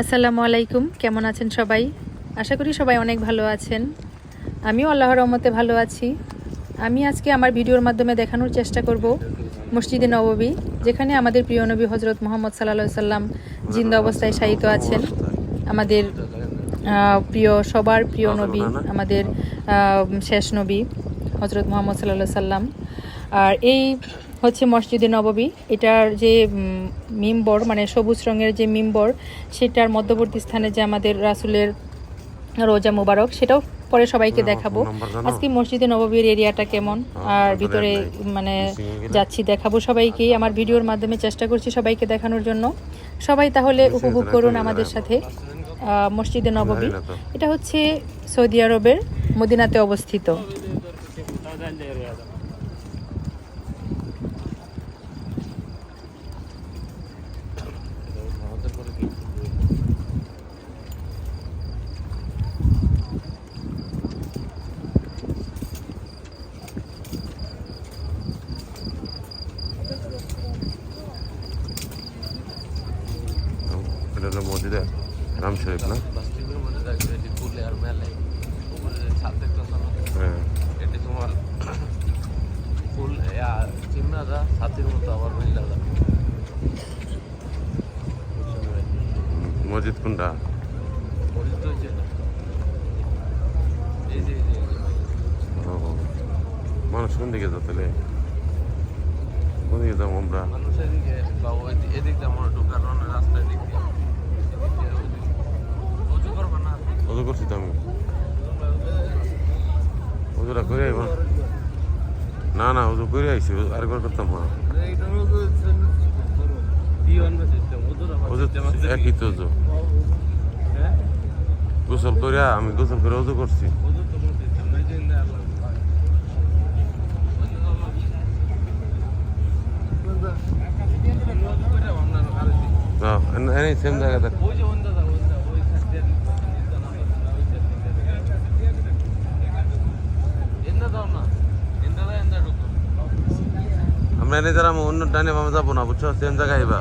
আসসালামু আলাইকুম। কেমন আছেন সবাই? আশা করি সবাই অনেক ভালো আছেন। আমিও আল্লাহর রহমতে ভালো আছি। আমি আজকে আমার ভিডিওর মাধ্যমে দেখানোর চেষ্টা করব মসজিদে নববী, যেখানে আমাদের প্রিয় নবী হজরত মোহাম্মদ সাল্লা সাল্লাম জিন্দা অবস্থায় শায়িত আছেন। আমাদের প্রিয়, সবার প্রিয় নবী, আমাদের শেষ নবী হজরত মোহাম্মদ সাল্লা সাল্লাম আর এই হচ্ছে মসজিদে নববী এটার যে মিম্বর মানে সবুজ রঙের যে মিম্বর সেটার মধ্যবর্তী স্থানে যে আমাদের রাসুলের রোজা মুবারক সেটাও পরে সবাইকে দেখাবো। আজকে মসজিদে নববীর এরিয়াটা কেমন? আর ভিতরে মানে যাচ্ছি দেখাবো সবাইকেই আমার ভিডিওর মাধ্যমে চেষ্টা করছি সবাইকে দেখানোর জন্য। সবাই তাহলে উপভোগ করুন আমাদের সাথে মসজিদে নববী। এটা হচ্ছে সৌদি আরবের মদিনাতে অবস্থিত এটা হলো মসজিদে রাম শরীফ না। হ্যাঁ। এটি তোমার ফুল চিমনা ছাতির মতো আবার মসজিদ কোনটা। এই যে এই যে। ও, মানুষ কোন দিকে তাহলে কোন দিকে যাব আমরা? মানুষ এদিকে বা এদিক করছি তো আমি। ওজুটা করে আইব। না না, ওজু করে আইছি আরেকবার করতাম হ্যাঁ ওজু একই তো গোসল করে আমি গোসল করে ওজু করছি। না এনে সেম জায়গাতে আমরা এনে যারা অন্য ডানে বামে যাব না বুঝছ? সেম জায়গায় আইবা।